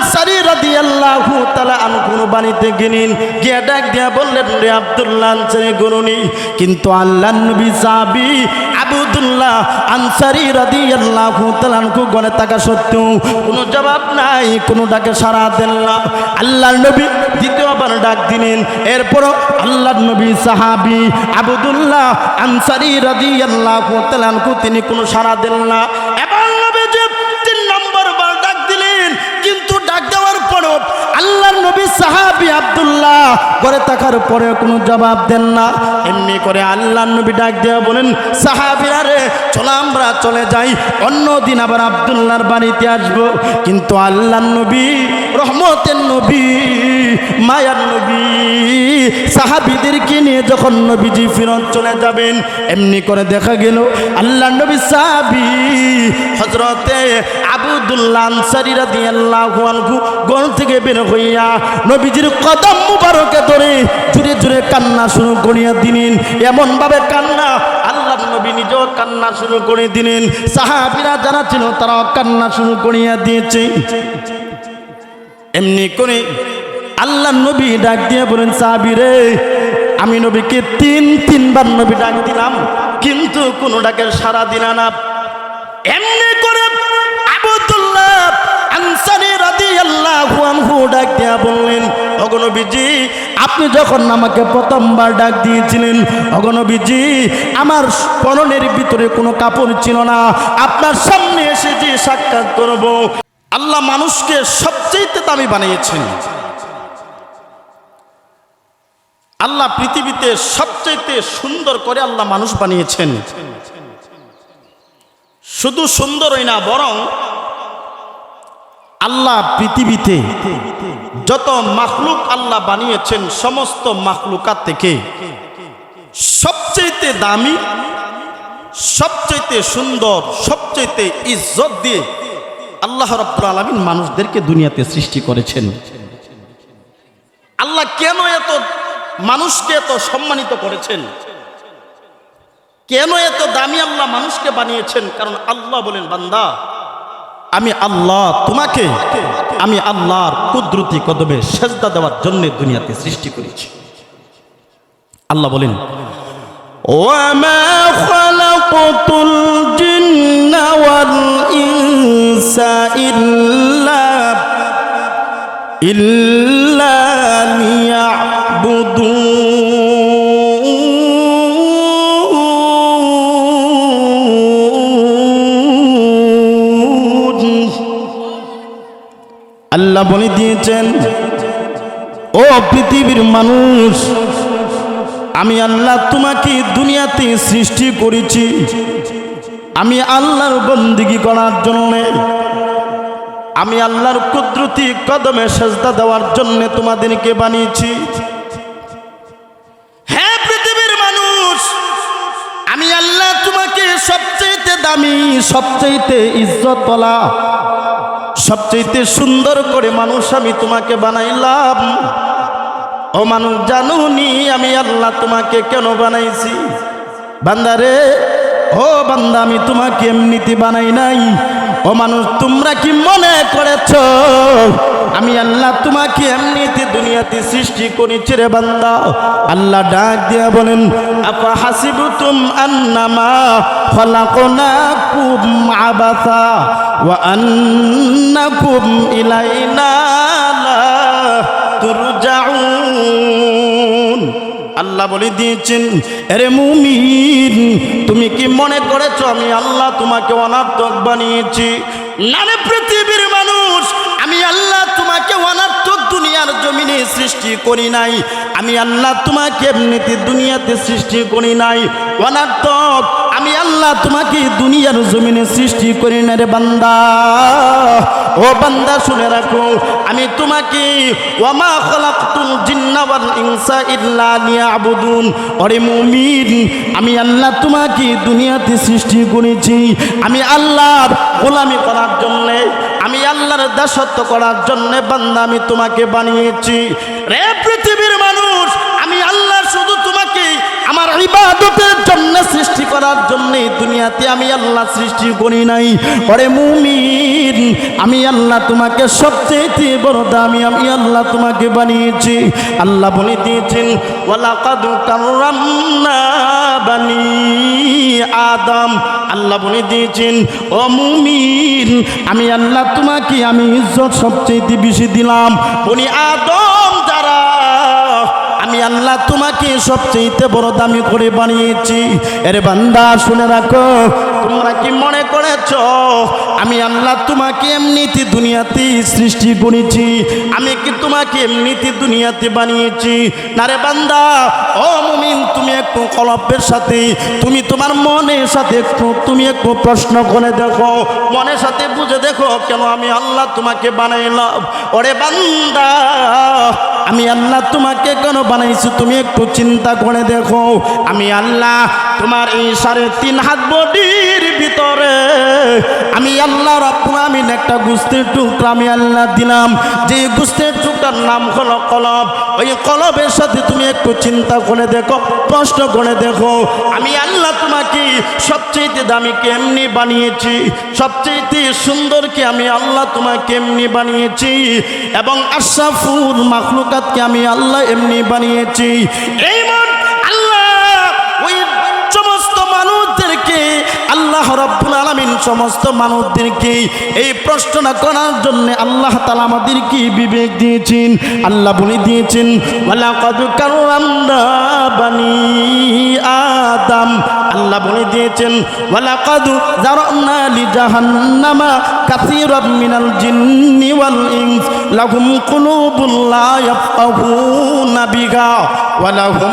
আনসারি রাদিয়াল্লাহু তাআলা আনহুর বাড়িতে গেলেন গিয়ে ডাক দিয়া বললেন, রে আব্দুল্লাহ আনসারি গুরুনি কিন্তু আল্লাহ নবী সাহাবী আবুদুল্লাহ আনসারি রাদিয়াল্লাহু তাআলা আনহু গনে থাকা সত্ত্বেও কোনো জবাব নাই, কোনো ডাকে সাড়া দেন না। আল্লাহর নবী দ্বিতীয়বার ডাক দিলেন। এরপর আল্লাহর নবী সাহাবী আবুদুল্লাহ আনসারি রাদিয়াল্লাহু তাআলা আনহু তিনি কোনো সাড়া দেন না এবার নবীজি তিন নম্বর বার ডাক দিলেন কিন্তু ডাক দেওয়ার পরও নবী সাহাবী আব্দুল্লাহ করে থাকার পরে কোনো জবাব দেন না। এমনি করে আল্লাহ নবী ডাক দেওয়া বলেন, সাহাবীরা রে, চলো আমরা চলে যাই। অন্য দিন আবার আব্দুল্লাহর বাড়িতে আসব। কিন্তু আল্লাহর নবী, রহমতের নবী, মায়ার নবী, সাহাবিদেরকে নিয়ে যখন নবীজি ফিরত চলে যাবেন, এমনি করে দেখা গেল, আল্লাহ নবী সাহাবি হজরতে আবুদুল্লাহ আনসারি রাদিয়াল্লাহু আনহু গণ থেকে বের হইয়া নবীজির কদম মুবারকে ধরে জুড়ে জুড়ে কান্না শুরু করিয়া দিলেন। এমন ভাবে কান্না আল্লাহ নবী নিজেও কান্না শুরু করে দিলেন। সাহাবিরা যারা ছিল তারাও কান্না শুরু করিয়া দিয়েছে। এমনি করে আল্লাহ নবী ডাক দিয়ে বলেন, সাহাবি রে, আমি নবীকে তিন, তিনবার নবী ডাক দিলাম, কিন্তু কোনো ডাকের সারা দিল না। এমনি অগনবীজি আপনি যখন আমাকে প্রথমবার ডাক দিয়েছিলেন অগনবীজি আমার পরনের ভিতরে কোনো কাপড় ছিল না, আপনার সামনে এসে যে সাক্ষাৎ করব, আল্লাহ মানুষকে সবচেয়ে দামি বানিয়েছেন। আল্লাহ পৃথিবীতে সবচেয়ে সুন্দর করে আল্লাহ মানুষ বানিয়েছেন। শুধু সুন্দরই না, বরং আল্লাহ পৃথিবীতে যত মাখলুক আল্লাহ বানিয়েছেন সমস্ত মাখলুকাত থেকে সবচেয়ে দামি সবচেয়ে সুন্দর সবচেয়ে ইজ্জত দিয়ে আল্লাহ রব্বুল আলমিন মানুষদেরকে দুনিয়াতে সৃষ্টি করেছেন। আল্লাহ কেন এত মানুষকে এত সম্মানিত করেছেন? কেন এত দামি আল্লাহ মানুষকে বানিয়েছেন? কারণ আল্লাহ বলেন, বান্দা আমি আল্লাহ তোমাকে আমি আল্লাহর কুদরতি কদমে সেজদা দেওয়ার জন্য দুনিয়াতে সৃষ্টি করেছি আল্লাহ বলেন وما خلقت الجن والإنس إلا إلا আল্লাহ বলে দিয়েছেন, ও পৃথিবীর মানুষ, আমি আল্লাহ তোমাকে দুনিয়াতে সৃষ্টি করেছি। আমি আল্লাহর বন্দিগি করার জন্য, আমি আল্লাহর কুদরতি কদমে সেজদা দেওয়ার জন্য তোমাদেরকে বানিয়েছি। হ্যাঁ পৃথিবীর মানুষ, আমি আল্লাহ তোমাকে সবচেয়ে দামি সবচেয়ে ইজ্জত বলা সবচেয়ে সুন্দর করে মানুষ আমি তোমাকে বানাইলাম। ও মানুষ, জানুনি আমি আল্লাহ তোমাকে কেন বানাইছি? বান্দারে, ও বান্দা, আমি তোমাকে এমনিতে বানাই নাই। ও মানুষ, তোমরা কি মনে করেছ? আমি আল্লাহ তোমাকে এমনিতে দুনিয়াতে সৃষ্টি করেছি রে বান্দা। আল্লাহ ডাক দিয়া বলেন আপা হাসিবুতুম আন্নামা খলাকনাকুম আবাসা ওয়া আন্নাকুম ইলাইনা লা তুরজাউন আল্লাহ বলে দিয়েছেন আরে মুমিন, তুমি কি মনে করেছ আমি আল্লাহ তোমাকে অনার্থক বানিয়েছি? নারে পৃথিবীর মানুষ, আমি আল্লাহ তোমাকে অনার্থক দুনিয়ার জমিনে সৃষ্টি করি নাই। আমি আল্লাহ তোমাকে এমনিতে দুনিয়াতে সৃষ্টি করি নাই। অনার্থক আল্লাহ তোমাকে দুনিয়ার জমিনে সৃষ্টি করি না রে বান্দা। ও বান্দা, শুনে রাখো, আমি তোমাকে ওয়ামা খলাকতুল জিন্না ওয়াল ইনসা ইল্লা লিয়াবুদুন। ওরে মুমিন, আমি আল্লাহ তোমাকে দুনিয়াতে সৃষ্টি করেছি। আমি আল্লাহর গোলামি করার জন্য, আমি আল্লাহর দাসত্ব করার জন্য বান্দা আমি তোমাকে বানিয়েছি। রে পৃথিবীর মানুষ আমি আল্লাহ শুধু তোমাকে আমার ইবাদতের জন্য সৃষ্টি করার জন্য দুনিয়াতে আমি আল্লাহ সৃষ্টি করি নাই। ওরে মুমিন, আমি আল্লাহ তোমাকে সবচেয়ে বড় দামি, আমি আল্লাহ তোমাকে বানিয়েছি। আল্লাহ বলে দিয়েছেন, ওয়ালাকাদ কাররামনা বানি আদম। আল্লাহ বলে দিয়েছেন, ও মুমিন, আমি আল্লাহ তোমাকে আমি ইজ্জত সবচেয়ে বেশি দিলাম। বনি আদম আল্লাহ তোমাকে সবচেয়ে বড় দামি করে বানিয়েছি। এর বান্দা, শুনে রাখো, তোমরা কি মনে করেছ, আমি আল্লাহ তোমাকে এমনিতে দুনিয়াতে সৃষ্টি করেছি, আমি কি তোমাকে এমনিতে দুনিয়াতে বানিয়েছি? না রে বান্দা, ও মুমিন, তুমি একটু কলপের সাথে, তুমি তোমার মনের সাথে একটু, তুমি একটু প্রশ্ন করে দেখো, মনের সাথে বুঝে দেখো, কেন আমি আল্লাহ তোমাকে বানাইলাম? ওরে বান্দা আমি আল্লাহ তোমাকে কেন বানাইছি তুমি একটু চিন্তা করে দেখো। আমি আল্লাহ তোমার এই সাড়ে তিন হাত বডির ভিতরে আমি আল্লাহ রব্বুল একটা গুস্তের টুকরা আমি আল্লাহ দিলাম। যে গুস্তের টুকরার নাম হলো কলব। ওই কলবের সাথে তুমি একটু চিন্তা করে দেখো, প্রশ্ন করে দেখো, আমি আল্লাহ তোমাকে সবচেয়ে দামি কেমনি বানিয়েছি? সবচেয়ে সুন্দরকে আমি আল্লাহ তোমাকে এমনি বানিয়েছি? এবং আশাফুল মাখলুকাতকে আমি আল্লাহ এমনি বানিয়েছি? এই আল্লাহ রব্বুল আলামিন সমস্ত মানুষদেরকে এই প্রশ্নটা করার জন্য আল্লাহ তালা আমাদেরকে বিবেক দিয়েছেন, আল্লাহ বলে দিয়েছেন বানি আদম। আল্লাহ বলে দিয়েছেন, ওয়ালাকাদ জারানা লি জাহান্নামা কাসীরাম মিনাল জিন্নি ওয়াল ইনস, লাহুম কুলুবুন লা ইয়াফকাহুনা বিহা ওয়া লাহুম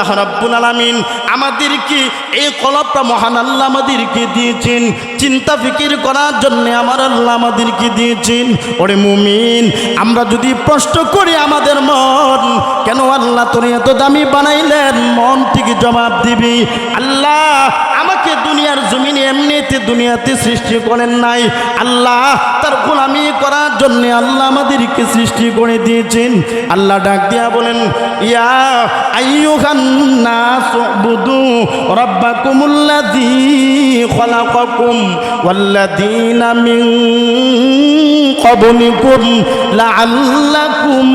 আল্লাহ রাব্বুল আলামিন আমাদেরকে এই কলবটা মহান আল্লাহ আমাদেরকে দিয়েছেন। চিন্তা ফিকির করার জন্য আমার আল্লাহ আমাদেরকে দিয়েছেন। ওরে মুমিন, আমরা যদি প্রশ্ন করি আমাদের মন, কেন আল্লাহ তোর এত দামি বানাইলেন? মন থেকে জবাব দিবি, আল্লাহ আমাকে দুনিয়ার জমিনে এমনিতে দুনিয়াতে সৃষ্টি করেন নাই। আল্লাহ তার গোলামি করার জন্য আল্লাহ আমাদেরকে সৃষ্টি করে দিয়েছেন। আল্লাহ ডাক দিয়া বলেন, ইয়া আইয়ুহান নাস উবুদু রাব্বাকুমুল্লাযী খলাকাকুম ওয়াল্লাযীনা মিন ক্বাবলিকুম লাআল্লাকুম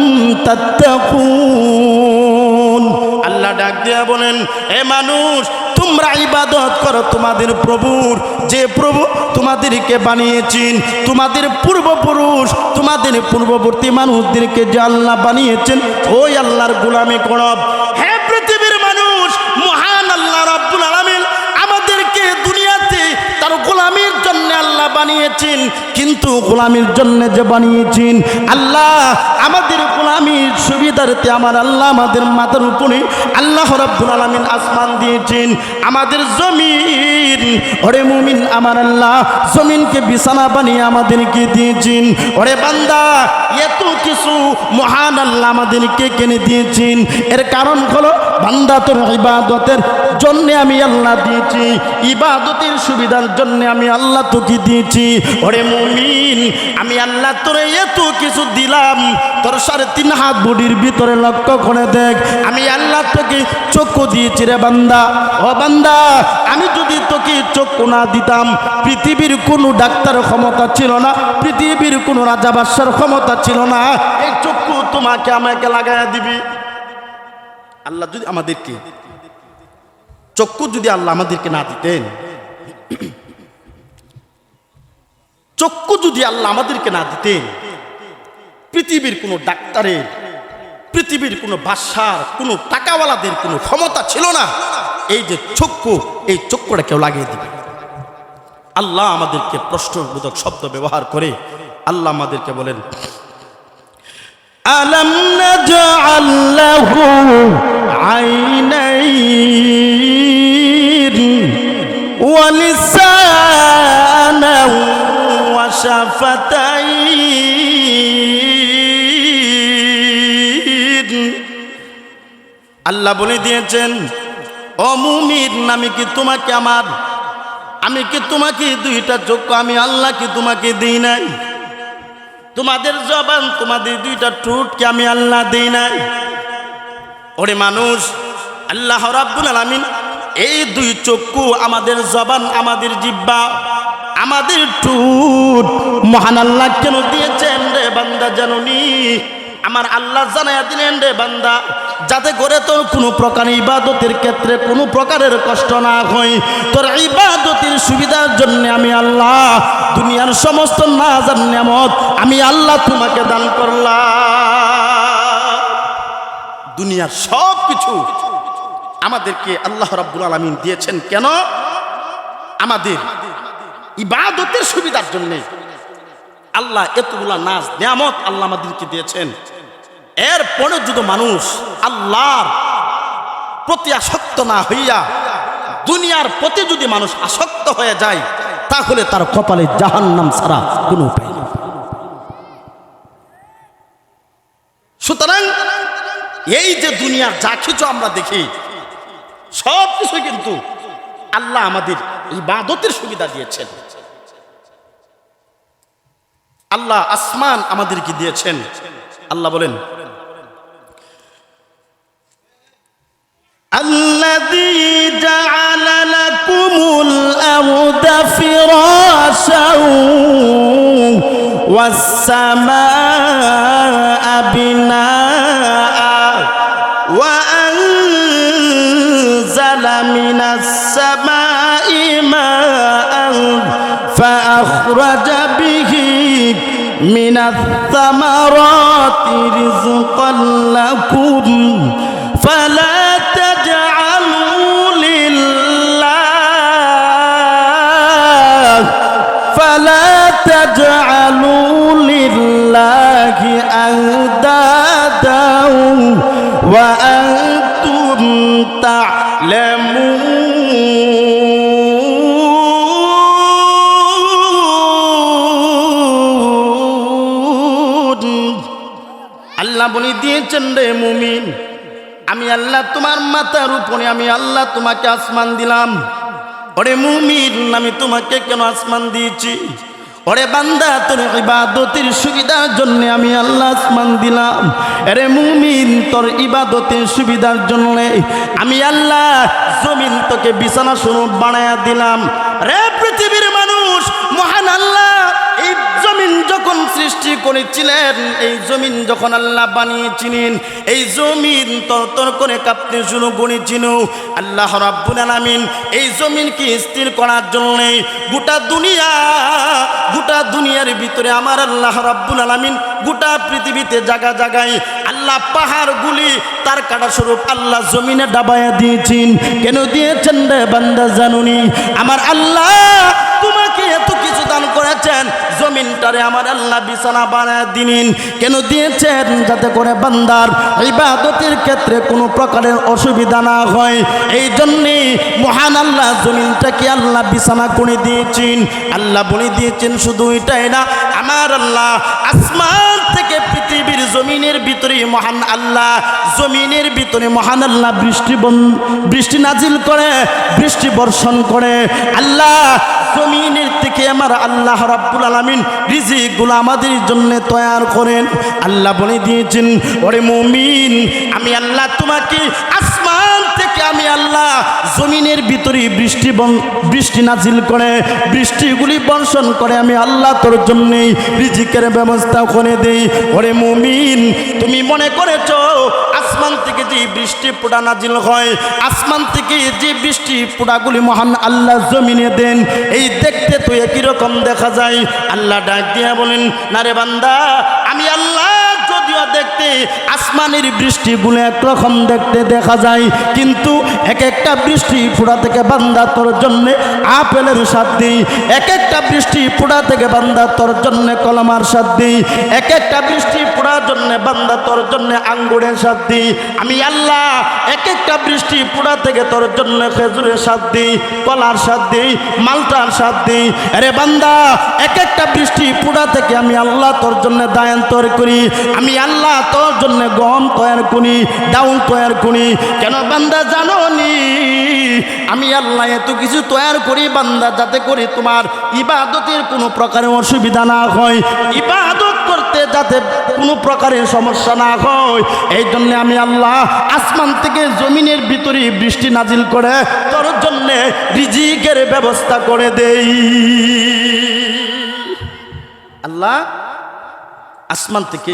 তাত্তাকুন। আল্লাহ ডাক দিয়া বলেন, এ মানুষ তোমরা ইবাদত করো, তোমাদের প্রভুর যে প্রভু তোমাদেরকে বানিয়েছেন, তোমাদের পূর্বপুরুষ, তোমাদের পূর্ববর্তী মানুষদেরকে যে আল্লাহ বানিয়েছেন, ওই আল্লাহর গুলামি করব হে বানিয়েছেন, কিন্তু গোলামির জন্য যে বানিয়েছেন, আল্লাহ আমাদের গোলামির সুবিধার্থে আমার আল্লাহ আমাদের মাথার উপরে আল্লাহ রাব্বুল আলামিন আসমান দিয়েছেন। আমাদের জমিন, ওরে মুমিন, আমার আল্লাহ জমিনকে বিছানা বানিয়ে আমাদেরকে দিয়েছেন। ওরে বান্দা এত কিছু মহান আল্লাহ আমাদেরকে কিনে দিয়েছেন? এর কারণ হলো বান্দা তোর ইবাদতের জন্য আমি আল্লাহ দিয়েছি, ইবাদতের সুবিধার জন্য আমি আল্লাহ তোকে দিয়েছি। ওরে মুমিন, আমি আল্লাহ তোরে এত কিছু দিলাম, তোর সাড়ে তিন হাত বডির ভিতরে লক্ষ্য করে দেখ, আমি আল্লাহ তোকে চক্ষু দিয়েছি রে বান্দা। ও বান্দা, আমি যদি তোকে চক্ষু না দিতাম, পৃথিবীর কোনো ডাক্তার ক্ষমতা ছিল না, পৃথিবীর কোনো রাজা বাদশার ক্ষমতা ছিল না, এই চক্ষু তোমাকে আমাকে লাগাইয়া দিবি। আল্লাহ যদি আমাদেরকে, চক্ষু যদি আল্লাহ আমাদেরকে না দিতেন, চক্ষু যদি আল্লাহ আমাদেরকে না দিতেন, পৃথিবীর কোনো ডাক্তারের, পৃথিবীর কোনো বাসার কোনো টাকাওয়ালাদের কোনো ক্ষমতা ছিল না। এই যে চক্ষু, এই চক্ষুটা কেউ লাগিয়ে দিবে। আল্লাহ আমাদেরকে প্রশ্নবোধক শব্দ ব্যবহার করে, আল্লাহ আমাদেরকে বলেন আলম নাজআল লাহু আইনাইন ওয়া লিসানান ওয়া শাফাতাইন আল্লাহ বলে দিয়েছেন, ও মুমিন, আমি কি তোমাকে আমার, আমি কি তোমাকে দুইটা চক্ষু, আমি আল্লাহ কি তোমাকে দিই নাই? তোমাদের জবান, তোমাদের দুইটা ঠোঁটকে আমি আল্লাহ দিই নাই। ওরে মানুষ, আল্লাহ রাব্বুল আলামিন এই দুই চক্ষু, আমাদের জবান, আমাদের জিব্বা, আমাদের ঠুট, মহান আল্লাহ কেন দিয়েছেন রে বান্দা জাননি? আমার আল্লাহ জানাইয়া দিলেন রে বান্দা যাতে করে তোর কোনো প্রকার ইবাদতের ক্ষেত্রে কোনো প্রকারের কষ্ট না হয়। তোর ইবাদতের সুবিধার জন্য আমি আল্লাহ দুনিয়ার সমস্ত নাজার নিয়ামত আমি আল্লাহ তোমাকে দান করলাম। দুনিয়ার সব কিছু আমাদেরকে আল্লাহ রাব্বুল আলামিন দিয়েছেন কেন? আমাদের ইবাদতের সুবিধার জন্য। আল্লাহ এতগুলা নাচ নিয়ামত আল্লাহ আমাদেরকে দিয়েছেন। এরপরে যদি মানুষ আল্লাহর প্রতি আসক্ত না হইয়া দুনিয়ার প্রতি যদি মানুষ আসক্ত হয়ে যায়, তাহলে তার কপালে জাহান্নাম ছাড়া কোনো উপায় নেই। সুতরাং এই যে দুনিয়ার যা কিছু আমরা দেখি, সব কিছু কিন্তু আল্লাহ আমাদের ইবাদতের সুবিধা দিয়েছেন। আল্লাহ আসমান আমাদেরকে দিয়েছেন। আল্লাহ বলেন الذي جعل لكم الأرض فراشا والسماء بناء وأنزل من السماء ماء فأخرج به من الثمرات رزقا لكم. فلا দিয়েছেন রে মুমিন। আমি আল্লাহ তোমার মাথার উপরে, আমি আল্লাহ তোমাকে আসমান দিলাম। ওরে মুমিন, আমি তোমাকে কেন আসমান দিয়েছি? ওরে বান্দা, তোর ইবাদতের সুবিধার জন্য আমি আল্লাহ আসমান দিলাম। আরে মুমিন, তোর ইবাদতের সুবিধার জন্য আমি আল্লাহ জমিন তোকে বিছানা স্বরূপ বানায়া দিলাম। রে পৃথিবীর মানুষ, মহান আল্লাহ সৃষ্টি করেছিলেন, এই জমিন যখন আল্লাহ বানিয়েছিলেন, এই জমিন তরতর করে কাঁপতে শুরু করেছিল। আল্লাহ রাব্বুল আলামিন এই জমিনকে স্থির করার জন্য গোটা দুনিয়া, গোটা দুনিয়ার ভিতরে আমার আল্লাহ রাব্বুল আলামিন গোটা পৃথিবীতে জায়গা জায়গায় আল্লাহ পাহাড়গুলি তার কাটা স্বরূপ আল্লাহ জমিনে ডাবায়া দিয়েছেন। কেন দিয়েছেন রে বান্দা জানুনি? আমার আল্লাহ কিছু দান করেছেন জমিনটারে আমার আল্লাহ বিছানা বানায় দিন কেন দিয়েছেন? যাতে করে বান্দার ইবাদতের ক্ষেত্রে কোনো প্রকারের অসুবিধা না হয়। এই জন্যে মহান আল্লাহ জমিনটাকে আল্লাহ বিছানা করে দিয়েছেন। আল্লাহ বলে দিয়েছেন শুধু এটাই না, আমার আল্লাহ আসমান থেকে জমিনের ভিতরে মহান আল্লাহ, জমিনের ভিতরে মহান আল্লাহ বৃষ্টি বৃষ্টি নাজিল করে, বৃষ্টি বর্ষণ করে। আল্লাহ, জমিনের থেকে আমার আল্লাহ রাব্বুল আলামিন রিজিকগুলো আমাদের জন্য তৈয়ার করেন। আল্লাহ বলে দিয়েছেন, ওরে মুমিন, আমি আল্লাহ তোমাকে আসমান থেকে আমি আল্লাহ জমিনের ভিতরে বৃষ্টি বৃষ্টি নাজিল করে, বৃষ্টিগুলি বর্ষণ করে আমি আল্লাহ তোর জন্যই রিজিকের ব্যবস্থা করে দেই। ওরে মুমিন, তুমি মনে করেছ আসমান থেকে যে বৃষ্টি পোড়া নাজিল হয়, আসমান থেকে যে বৃষ্টি পোড়াগুলি মহান আল্লাহ জমিনে দেন, এই দেখতে তো একই রকম দেখা যায়। আল্লাহ ডাক দিয়া বলেন, না রে বান্দা, আমি আল্লাহ দেখতে আসমানের বৃষ্টিগুলো একরকম দেখতে দেখা যায়। কিন্তু এক একটা বৃষ্টি ফোড়া থেকে বান্দা তোর জন্যে আপেলের স্বাদ দিই এক একটা বৃষ্টি ফোড়া থেকে বান্দা তোর জন্যে কলমার স্বাদ দিই এক একটা বৃষ্টি ফোড়ার জন্য বান্দা তোর জন্য আঙ্গুরের স্বাদ দিই আমি আল্লাহ এক একটা বৃষ্টি পোড়া থেকে তোর জন্য খেজুরের স্বাদ দিই কলার স্বাদ দিই মালটার স্বাদ দিই আরে বান্দা এক একটা বৃষ্টি পোড়া থেকে আমি আল্লাহ তোর জন্য দায়ান্তর করি। আমি আল্লাহ তোর জন্য গম তৈয়ার করি ডাউন তৈয়ার করি। কেন বান্দা জানো নি আমি আল্লাহ এত কিছু তৈয়ার করি বান্দা, যাতে করে তোমার ইবাদতের কোনো প্রকারের অসুবিধা না হয়। ইবাদত করতে যাতে কোনো প্রকারের সমস্যা না হয়। এই জন্য আমি আল্লাহ আসমান থেকে জমিনের ভিতরে বৃষ্টি নাজিল করে তোর জন্য রিজিকের ব্যবস্থা করে দেই। আল্লাহ আসমান থেকে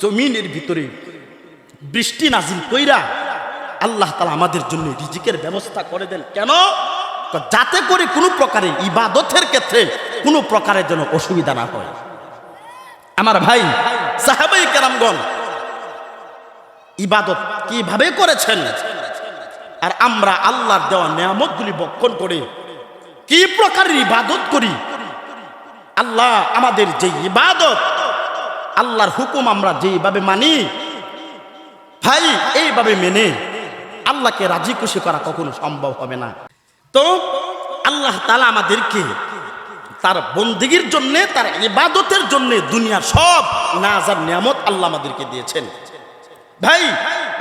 জমিনের ভিতরে বৃষ্টি নাজিল কইরা আল্লাহ তালা আমাদের জন্য রিজিকের ব্যবস্থা করে দেন। কেন? যাতে করে কোনো প্রকারে ইবাদতের ক্ষেত্রে কোনো প্রকারের যেন অসুবিধা না হয়। আমার ভাই সাহাবাই কেরামগণ ইবাদত কীভাবে করেছেন? আর আমরা আল্লাহর দেওয়া নিয়ামতগুলি বক্ষণ করে কি প্রকারের ইবাদত করি? আল্লাহ আমাদের যে ইবাদত আল্লাহর হুকুম আমরা যেভাবে মানি, ভাই এইভাবে মেনে, আল্লাহকে রাজি খুশি করা কখনো সম্ভব হবে না। তো আল্লাহ তালা আমাদেরকে তার বন্দিগির জন্য, তার ইবাদতের জন্য দুনিয়ার সব নাজার নিয়ামত আল্লাহ আমাদেরকে দিয়েছেন। ভাই,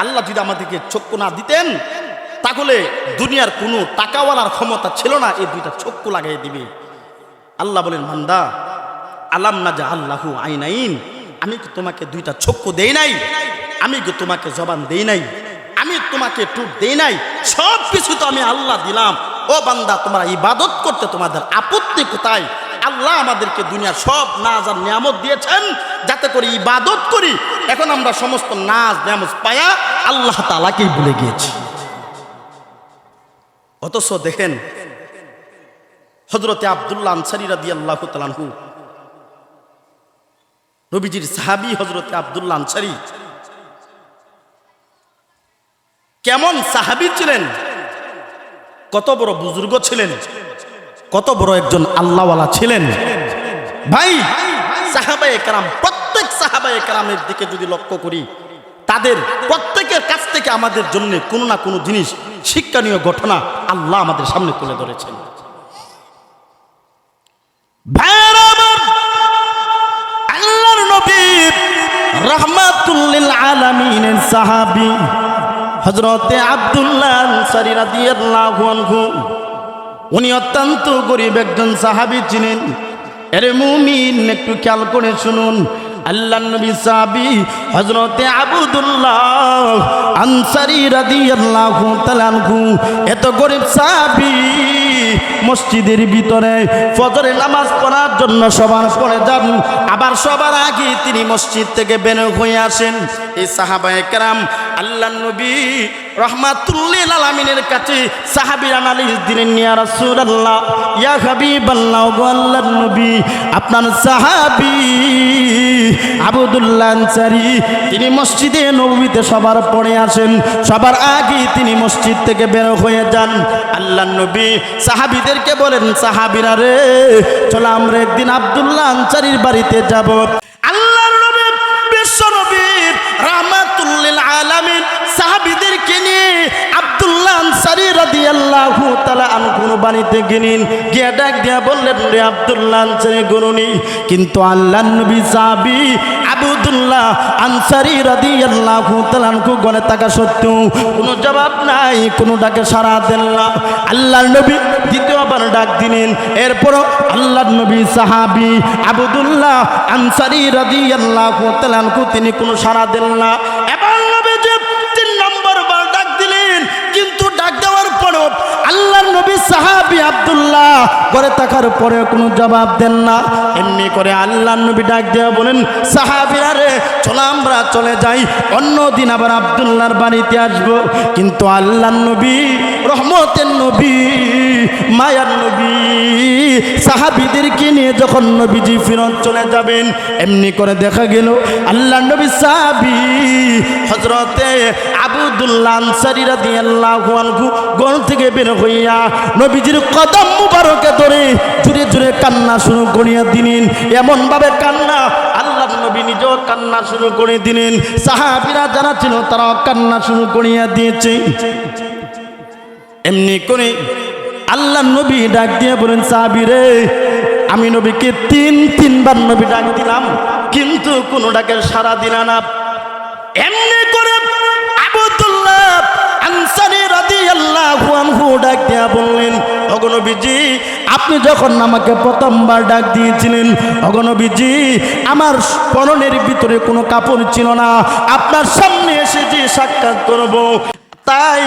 আল্লাহ যদি আমাদেরকে চক্ষু না দিতেন, তাহলে দুনিয়ার কোনো টাকাওয়ালার ক্ষমতা ছিল না, এই দুইটা চক্ষু লাগাই দিবে। আল্লাহ বলেন মান্দা আলাম না যা আল্লাহু আইনাইন আমি কি তোমাকে দুইটা চক্ষু দেই নাই? আমি কি তোমাকে জবান দেই নাই? আমি তোমাকে টুট দেই নাই? সব কিছু তো আমি আল্লাহ দিলাম। ও বান্দা, তোমরা ইবাদত করতে তোমাদের আপত্তি কোথায়? আল্লাহ আমাদেরকে দুনিয়ার সব নাজ আর নিয়ামত দিয়েছেন যাতে করে ইবাদত করি। এখন আমরা সমস্ত নাজ, নিয়ামত পায়া আল্লাহ তালাকেই ভুলে গিয়েছি। অথচ দেখেন হজরতে আবদুল্লাহ আনসারি রাদি আল্লাহ তালানহু নবীজির সাহাবি হজরতে আবদুল্লাহ আনসারি। কেমন সাহাবি ছিলেন? কত বড় বুজুর্গ ছিলেন? কত বড় একজন আল্লাহওয়ালা ছিলেন? ভাই, সাহাবায়ে কারাম, প্রত্যেক সাহাবায়ে কারামের দিকে যদি লক্ষ্য করি, তাদের প্রত্যেকের কাছ থেকে আমাদের জন্য কোনো না কোনো জিনিস শিক্ষণীয় ঘটনা আল্লাহ আমাদের সামনে তুলে ধরেছেন। ভাইয়েরা সাহাবী হজরতে আবদুল্লাহ উনি অত্যন্ত গরিব একজন সাহাবি ছিলেন। এর মুমিন একটু খেয়াল করে শুনুন আল্লাহ নবী সাহাবী হজরতে আবুদুল্লাহ আনসারী রাদিয়াল্লাহু তাআলা আনহু, এত গরিব সাহাবী মসজিদের ভিতরে ফজরের নামাজ পড়ার জন্য সবার পরে যান। আবার সবার আগে তিনি মসজিদ থেকে বের হয়ে আসেন। এই সাহাবায়ে কেরাম আল্লাহ নবী রহমাতুল্লিল আলামিনের কাছে দিলেন, ইয়া রাসূলুল্লাহ, ইয়া আল্লাহর নবী, আপনার তিনি মসজিদে নবীতে সবার পড়ে আসেন। সবার আগে তিনি মসজিদ থেকে বের হয়ে যান। আল্লাহ নবী সাহাবীদেরকে বলেন, সাহাবীরা রে, চলো আমরা একদিন আব্দুল্লাহ আনসারীর বাড়িতে যাব। আল্লাহর নবী, বিশ্ব নবী, রাহমাতুল্লিল আলামিন সাহাবীদেরকে নিয়ে আব্দুল্লাহ আনসারী রাদিয়াল্লাহু তাআলা আনহুর বাড়িতে গেলেন গিয়ে ডাক দিয়া বললেন, রে আব্দুল্লাহ আনসারী গুরুনি কিন্তু আল্লাহ নবী সাহাবী আবুদুল্লাহ আনসারী রাদিয়াল্লাহু তাআলা আনহু গলে থাকা সত্ত্বেও কোনো জবাব নাই, কোনো ডাকে সাড়া দেন না। আল্লাহর নবী দ্বিতীয়বার ডাক দিলেন। এরপর আল্লাহর নবী সাহাবী আবুদুল্লাহ আনসারী রাদিয়াল্লাহু তাআলা আনহু তিনি কোনো সাড়া দেন না এবার নবী যে তিন নম্বর বার ডাক দিলেন কিন্তু ডাক দেওয়ার পরও আল্লাহর নবী সাহাবী আব্দুল্লাহ করে থাকার পরে কোনো জবাব দেন না। এমনি করে আল্লাহর নবী ডাক দেওয়া বলেন, সাহাবীরা রে, চলো আমরা চলে যাই অন্য দিন আবার আব্দুল্লাহর বাড়িতে আসব। কিন্তু আল্লাহর নবী, রহমতের নবী, মায়ার নবী, সাহাবীদেরকে নিয়ে যখন নবীজি ফিরত চলে যাবেন, এমনি করে দেখা গেল আল্লাহ নবী সাহাবী হজরতে আবুদুল্লাহ আনসারী রাদিয়াল্লাহু আনহু গণ থেকে বের হইয়া নবীজির কদম মুবারকে ধরে জুড়ে জুড়ে কান্না শুরু করিয়া দিলেন। এমন ভাবে কান্না আল্লাহ নবী নিজেও কান্না শুরু করে দিলেন। সাহাবীরা যারা ছিল তারাও কান্না শুরু করিয়া দিয়েছে। এমনি করে আল্লাহ নবী ডাক দিয়ে বলেন, সাহাবি রে, আমি নবীকে তিন, তিনবার নবী ডাক দিলাম, কিন্তু কোনো ডাকের সারা দিল না। এমনি করে আনহু বললেন অগনবীজি আপনি যখন আমাকে প্রথমবার ডাক দিয়েছিলেন অগনবীজি আমার ভিতরে কোনো কাপড় ছিল না, আপনার সামনে এসে যে সাক্ষাৎ করব, তাই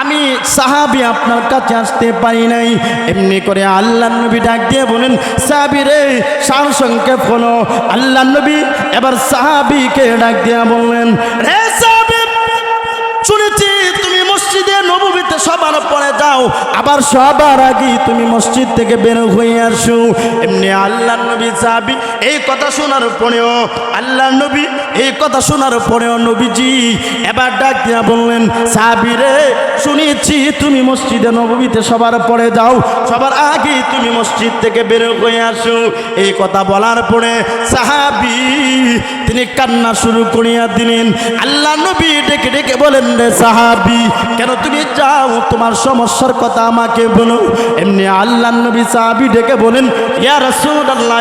আমি সাহাবি আপনার কাছে আসতে পারি নাই। এমনি করে আল্লাহ নবী ডাক দিয়ে বলেন সাহাবি রে, সার সংক্ষেপ হলো। আল্লাহ নবী এবার সাহাবিকে ডাক দিয়া বললেন, রে সবার পরে যাও আবার সবার আগে তুমি মসজিদ থেকে বের হয়ে আসো। এমনি আল্লাহ নবী সাহাবি, এই কথা শোনার পরেও আল্লাহ নবী, এই কথা শোনার পরেও নবীজি এবার ডাক দিয়া বললেন, সাহাবি রে, শুনেছি তুমি মসজিদে নবীতে সবার পরে যাও, সবার আগে তুমি মসজিদ থেকে বের হয়ে আসো। এই কথা বলার পরে সাহাবি তিনি কান্না শুরু করিয়া দিলেন। আল্লাহ নবী ডেকে ডেকে বলেন, রে সাহাবি, কেন তুমি যাও? তোমার সমস্যার কথা আমাকে বলো। এমনি আল্লাহ নবী সাহাবি ডেকে বলেন, ইয়া রাসূলুল্লাহ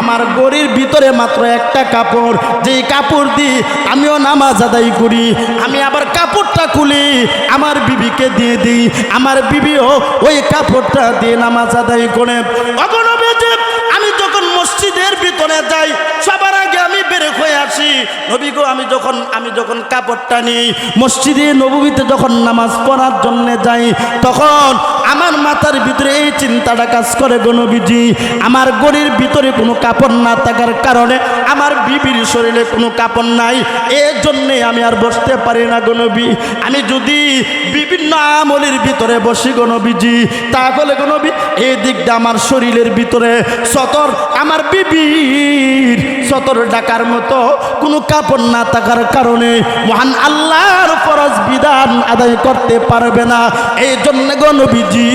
আমার গড়ির ভিতরে মাত্র একটা কাপড়। যেই কাপড় দিয়ে আমিও নামাজ আদায় করি। আমি আবার কাপড়টা খুলি, আমার বিবিকে দিয়ে দিই। আমার বিবিও ওই কাপড়টা দিয়ে নামাজ আদায় করে। অগণবেজে আমি যখন মসজিদের ভিতরে যাই, সবার আগে আমি বের হয়ে আসি। নবী গো, আমি যখন আমি যখন কাপড়টা নিই, মসজিদে নবীতে যখন নামাজ পড়ার জন্য যাই, তখন আমার মাথার ভিতরে এই চিন্তাটা কাজ করে গো নবীজি। আমার গড়ির ভিতরে কোনো কাপড় না থাকার কারণে আমার বিবির শরীরে কোনো কাপড় নাই। এর জন্যে আমি আর বসতে পারি না গো নবী। আমি যদি বিভিন্ন আমলের ভিতরে বসি গো নবীজি, তাহলে গো নবী, এই দিকটা আমার শরীরের ভিতরে। সতর, আমার বিবির সতর ডাকার মতো কোনো কাপড় না থাকার কারণে মহান আল্লাহর ফরজ বিধান আদায় করতে পারবে না। এই জন্য গো নবীজি,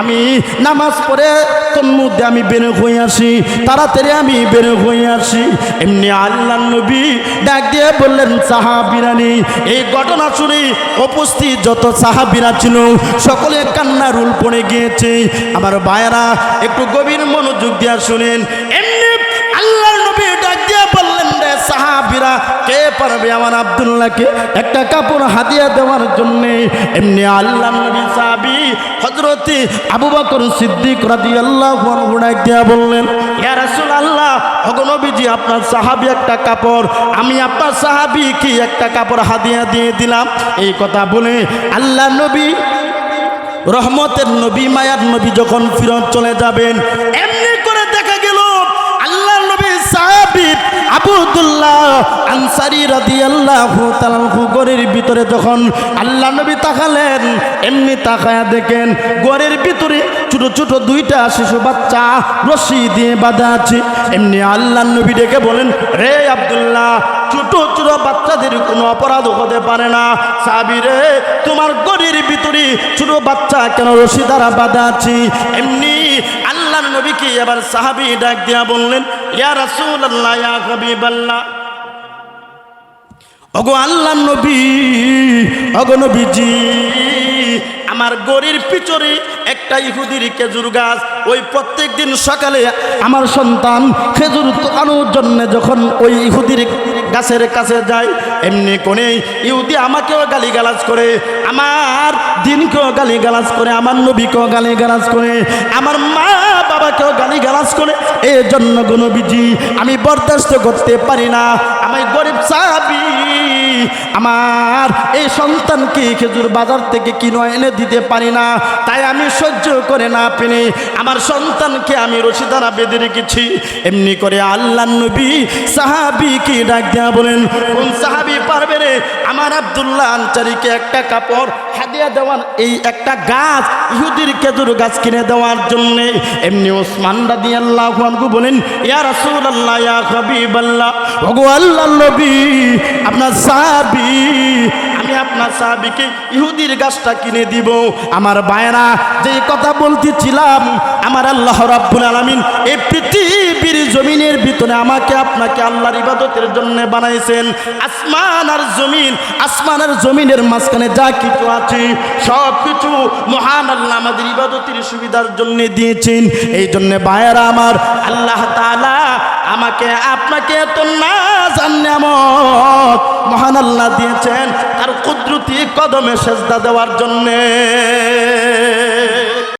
আমি নামাজ পড়ে তোর মধ্যে আমি বের হয়ে আসি, তাড়াতাড়ি আমি বের হয়ে আসি। এমনি আল্লাহ নবী ডাক দিয়ে বললেন, সাহাবিরানি, এই ঘটনা শুনে উপস্থিত যত সাহাবিরা ছিল, সকলে কান্নার রুল পড়ে গিয়েছে। আমার ভাইয়েরা, একটু গভীর মনোযোগ দিয়া শুনেন। এমনি কে পারবে আমার আব্দুল্লাহকে? একটা কাপড় হাদিয়া দেওয়ার জন্যে এমনি আল্লাহ নবী সাহাবি হজরতে আবু বকর সিদ্দিক রাদিয়াল্লাহু আনহু ডাক দিয়া বললেন, ইয়া রাসূলুল্লাহ অগনবীজি আপনার সাহাবি একটা কাপড়, আমি আপনার সাহাবি কি একটা কাপড় হাদিয়া দিয়ে দিলাম। এই কথা বলে আল্লাহ নবী রহমতের নবী, মায়ার নবী যখন ফিরত চলে যাবেন, এমনি করে দেখা গেল, আল্লাহ নবী সাহাবিব আবুদুল্লাহ আনসারি রাদিয়াল্লাহু তাআলা গরের ভিতরে যখন আল্লাহ নবী তাকালেন, এমনি তাকায়া দেখেন গরের ভিতরে ছোট ছোট দুইটা শিশু বাচ্চা রশি দিয়ে বাঁধা আছে। এমনি আল্লাহ নবী ডেকে বলেন, রে আব্দুল্লাহ, ছোট ছোট বাচ্চাদের কোনো অপরাধ হতে পারে না। সাবি রে, তোমার গরির ভিতরে ছোট বাচ্চা কেন রশি দ্বারা বাঁধা আছে? এমনি আল্লাহ নবীকে এবার সাহাবি ডাক দিয়া বললেন, ইয়া রাসূলুল্লাহ, ইয়া হাবিবাল্লাহ। ওগো আল্লাহ নবী, ওগো নবীজি, আমার গরির পিছরে একটা ইহুদির খেজুর গাছ, ওই প্রত্যেক দিন সকালে আমার সন্তান খেজুর আনোর জন্য যখন ওই ইহুদির গাছের কাছে যাই এমনি কোনে ইহুদি আমাকেও গালি গালাজ করে, আমার দিনকেও গালি গালাজ করে, আমার নবীকেও গালি গালাজ করে, আমার মা বাবাকেও গালি গালাজ করে এই জন্য গণবিজি আমি বরদাস্ত করতে পারি না। আমি গরিব সাহাবি, আমার এই সন্তানকে খেজুর বাজার থেকে কিনে এনে দিতে পারি না। তাই আমি সহ্য করে না পেনে আমার সন্তানকে আমি রশি দ্বারা বেঁধে রেখেছি। এমনি করে আল্লাহ নবী সাহাবিকে ডাক দেয়া বলেন, কোন সাহাবি পারবে রে? আমার আব্দুল্লাহ আনচারিকে একটা কাপড় হাদিয়া দেওয়ার, এই একটা গাছ ইহুদির খেজুর গাছ কিনে দেওয়ার জন্য। এমনি ওসমান রাদি আল্লাহ বলেন, ইয়া রাসূল আল্লাহ ইয়া হাবিবাল্লাহ। ওগো আল্লাহ নবী, আপনার সাহাবি, আমি আপনার সাহাবিকে ইহুদির গাছটা কিনে দিব। আমার বায়রা যে কথা বলতেছিলাম, আমার আল্লাহ রাব্বুল আলামিন এই পৃথিবীর জমিনের ভিতরে আমাকে, আপনাকে আল্লাহর ইবাদতের জন্য বানাইছেন। আসমান আর জমিন, আসমান আর জমিনের মাঝখানে যা কিছু আছে সব কিছু মহান আল্লাহ আমাদের ইবাদতের সুবিধার জন্য দিয়েছেন। এই জন্য বায়রা আমার আল্লাহ তাআলা আমাকে আপনাকে তো না জান্নামত মহান আল্লাহ দিয়েছেন তার কুদরতি কদমে সেজদা দেওয়ার জন্যে।